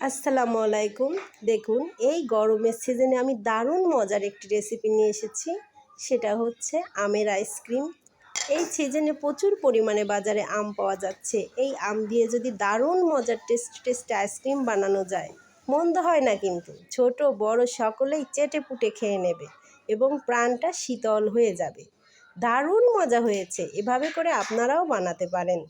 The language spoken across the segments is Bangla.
আসসালামু আলাইকুম। দেখুন, এই গরমের সিজনে আমি দারুণ মজার একটি রেসিপি নিয়ে এসেছি। সেটা হচ্ছে আমের আইসক্রিম এই সিজনে প্রচুর পরিমাণে বাজারে আম পাওয়া যাচ্ছে। এই আম দিয়ে যদি দারুণ মজার টেস্ট টেস্ট আইসক্রিম বানানো যায়, মন্দ হয় না কিন্তু। ছোট, বড় সকলেই চেটে পুটে খেয়ে নেবে এবং প্রাণটা শীতল হয়ে যাবে। দারুণ মজা হয়েছে। এভাবে করে আপনারাও বানাতে পারেন।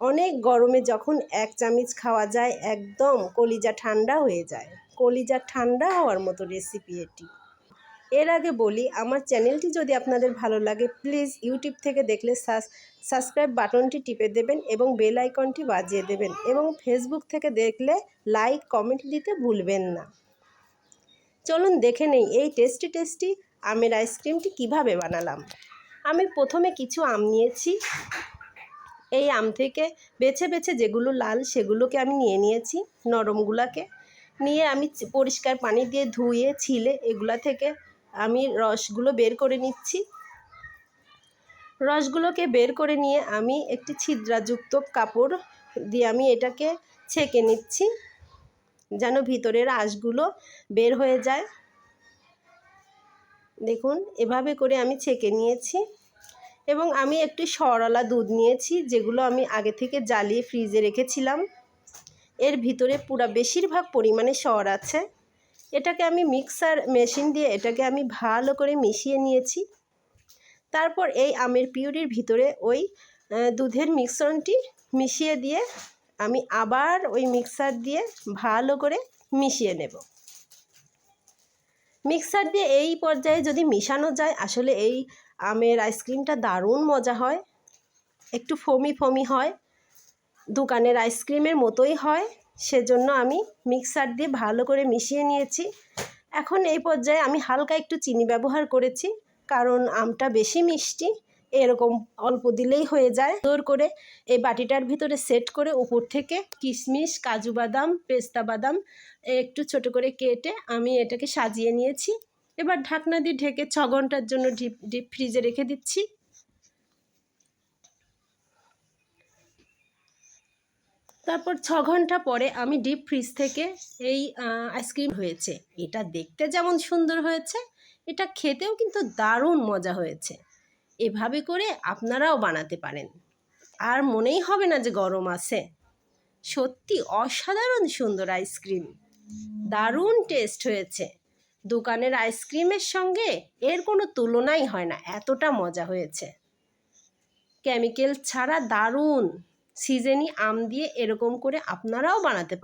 অনেক গরমে যখন এক চামচ খাওয়া যায়, একদম কলিজা ঠান্ডা হয়ে যায়। কলিজা ঠান্ডা হওয়ার মতো রেসিপি এটি। এর আগে বলি, আমার চ্যানেলটি যদি আপনাদের ভালো লাগে প্লিজ ইউটিউব থেকে দেখলে সাবস্ক্রাইব বাটনটি টিপে দেবেন এবং বেল আইকনটি বাজিয়ে দেবেন এবং ফেসবুক থেকে দেখলে লাইক কমেন্ট দিতে ভুলবেন না। চলুন দেখে নেই, এই টেস্টি টেস্টি আমের আইসক্রিমটি কীভাবে বানালাম। আমি প্রথমে কিছু আম নিয়েছি। এই আম থেকে বেছে বেছে যেগুলো লাল সেগুলোকে আমি নিয়ে নিয়েছি নরমগুলাকে। নিয়ে আমি পরিষ্কার পানি দিয়ে ধুয়ে, ছিলে এগুলা থেকে আমি রসগুলো বের করে নিচ্ছি। রসগুলোকে বের করে নিয়ে আমি একটি ছিদ্রাযুক্ত কাপড় দিয়ে আমি এটাকে ছেঁকে নিচ্ছি, যেন ভিতরের আঁশগুলো বের হয়ে যায়। দেখুন, এভাবে করে আমি ছেঁকে নিয়েছি। এবং আমি একটি সরলা দুধ নিয়েছি, যেগুলো আমি আগে থেকে জ্বালিয়ে ফ্রিজে রেখেছিলাম। এর ভিতরে পুরা বেশিরভাগ পরিমাণে সর আছে। এটাকে আমি মিক্সার মেশিন দিয়ে এটাকে আমি ভালো করে মিশিয়ে নিয়েছি। তারপর এই আমের পিউরির ভিতরে ওই দুধের মিশ্রণটি মিশিয়ে দিয়ে আমি আবার ওই মিক্সার দিয়ে ভালো করে মিশিয়ে নেব। মিক্সার দিয়ে এই পর্যায়ে যদি মিশানো যায়, আসলে এই আমের আইসক্রিমটা দারুণ মজা হয়। একটু ফমি ফমি হয়। দোকানের আইসক্রিমের মতোই হয়। সেজন্য আমি মিক্সার দিয়ে ভালো করে মিশিয়ে নিয়েছি। এখন এই পর্যায়ে আমি হালকা একটু চিনি ব্যবহার করেছি, কারণ আমটা বেশি মিষ্টি, এরকম অল্প দিলেই হয়ে যায়। জোর করে এই বাটিটার ভিতরে সেট করে উপর থেকে কিশমিশ, কাজু বাদাম, পেস্তা বাদাম, একটু ছোট করে কেটে আমি এটাকে সাজিয়ে নিয়েছি। এবার ঢাকনা দিয়ে ঢেকে ছ ঘণ্টার জন্য ডিপ ডিপ ফ্রিজে রেখে দিচ্ছি। তারপর ছ ঘণ্টা পরে আমি ডিপ ফ্রিজ থেকে এই আইসক্রিম হয়েছে। এটা দেখতে যেমন সুন্দর হয়েছে, এটা খেতেও কিন্তু দারুণ মজা হয়েছে। এভাবে করে আপনারাও বানাতে পারেন। আর মনেই হবে না যে গরম আছে। সত্যি অসাধারণ সুন্দর আইসক্রিম দারুণ টেস্ট হয়েছে। দোকানের আইসক্রিমের সঙ্গে এর কোনো তুলনাই হয় না, এতটা মজা হয়েছে। কেমিক্যাল ছাড়া দারুণ। সিজেনি আম দিয়ে এরকম করে আপনারাও বানাতে পারেন।